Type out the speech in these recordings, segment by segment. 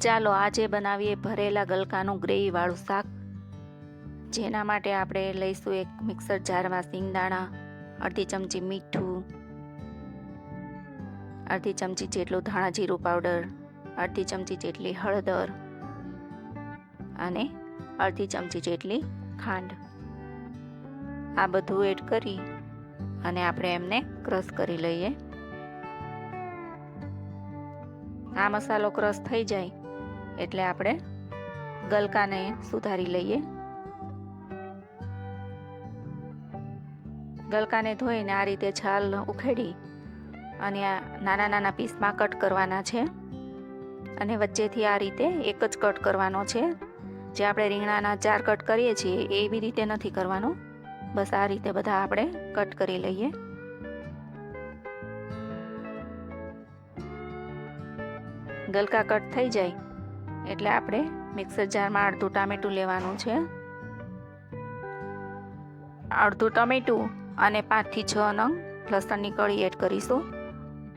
ચાલો આજે બનાવીએ ભરેલા ગલકાનું ગ્રેવીવાળું શાક. જેના માટે આપણે લઈશું એક મિક્સર જારમાં સિંગદાણા, અડધી ચમચી મીઠું, અડધી ચમચી જેટલું ધાણા જીરું પાવડર, અડધી ચમચી જેટલી હળદર અને અડધી ચમચી જેટલી ખાંડ. આ બધું એડ કરી અને આપણે એમને ક્રશ કરી લઈએ. આ મસાલો ક્રશ થઈ જાય. એટલે આપણે ગલકાને સુધારી લઈએ. ગલકાને ધોઈને આ રીતે છાલ ઉખેડી અને નાના નાના પીસમાં કટ કરવાના છે. અને વચ્ચેથી આ રીતે એક જ કટ કરવાનો છે. જે આપણે રીંગણાના ચાર કટ કરીએ છીએ એવી રીતે નથી કરવાનો. બસ આ રીતે બધા આપણે કટ કરી લઈએ. ગલકા કટ થઈ જાય. એટલે આપણે મિક્સર જારમાં અડધું ટામેટું લેવાનું છે. અડધું ટમેટું અને પાંચથી છ નંગ લસણની કળી એડ કરીશું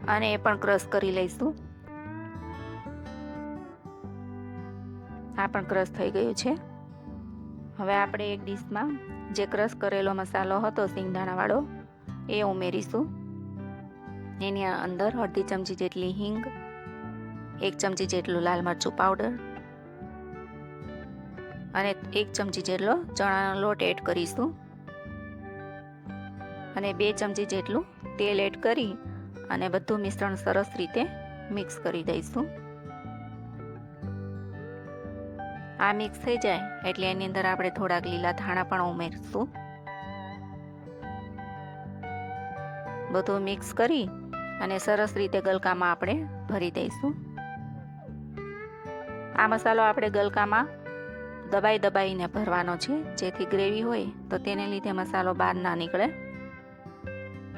અને એ પણ ક્રશ કરી લઈશું. આ પણ ક્રશ થઈ ગયું છે. હવે આપણે એક ડીશમાં જે ક્રશ કરેલો મસાલો હતો સિંગદાણાવાળો, એ ઉમેરીશું. એની અંદર અડધી ચમચી જેટલી હિંગ એક ચમચી જેટલું લાલ મરચું પાવડર અને એક ચમચી જેટલો ચણાનો લોટ એડ કરીશું. અને બે ચમચી જેટલું તેલ એડ કરી અને બધું મિશ્રણ સરસ રીતે મિક્સ કરી દઈશું. આ મિક્સ થઈ જાય એટલે એની અંદર આપણે થોડાક લીલા ધાણા પણ ઉમેરશું. બધું મિક્સ કરી અને સરસ રીતે ગલકામાં આપણે ભરી દઈશું. આ મસાલો આપણે ગલકામાં દબાઈ દબાઈને ભરવાનો છે. જેથી ગ્રેવી હોય તો તેને લીધે મસાલો બહાર ના નીકળે.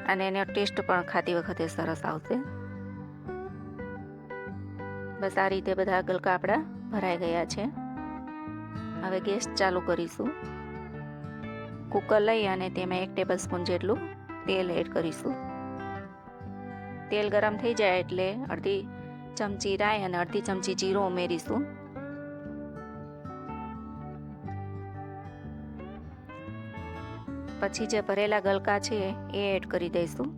અને એનો ટેસ્ટ પણ ખાતી વખતે સરસ આવશે. બસ આ રીતે બધા ગલકા આપણા ભરાઈ ગયા છે. હવે ગેસ ચાલુ કરીશું. કુકર લઈ અને તેમાં એક ટેબલ સ્પૂન જેટલું તેલ એડ કરીશું. તેલ ગરમ થઈ જાય એટલે અડધી ચમચી રાઈ અને અડધી ચમચી જીરો ઉમેરીશું. પછી જે ભરેલા ગલકા છે એ એડ કરી દઈશું.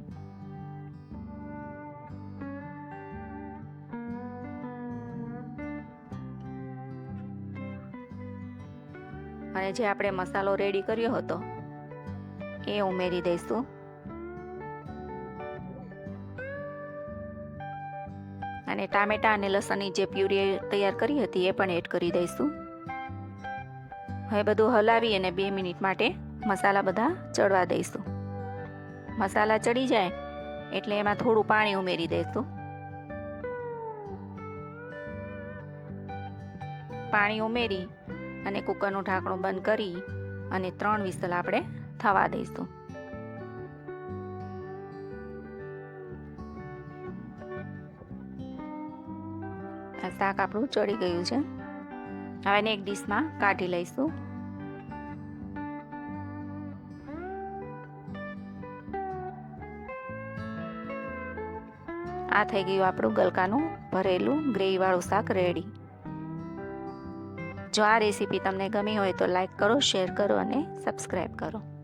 અને જે આપણે મસાલો રેડી કર્યો હતો, એ ઉમેરી દઈશું. અને ટામેટા અને લસણની જે પ્યુરી તૈયાર કરી હતી એ પણ એડ કરી દઈશું. હવે બધું હલાવી અને બે મિનિટ માટે મસાલા બધા ચડવા દઈશું. મસાલા ચડી જાય એટલે એમાં થોડું પાણી ઉમેરી દઈશું. પાણી ઉમેરી અને કુકરનું ઢાંકણું બંધ કરી અને ત્રણ વિસલ આપણે થવા દઈશું. શાક આપણું ચડી ગયું છે. હવે એને એક ડીશમાં કાઢી લઈશું. આ થઈ ગયું આપણું ગલકાનું ભરેલું ગ્રેવીવાળું શાક રેડી જો આ રેસીપી તમને ગમી હોય તો લાઈક કરો શેર કરો અને સબસ્ક્રાઈબ કરો.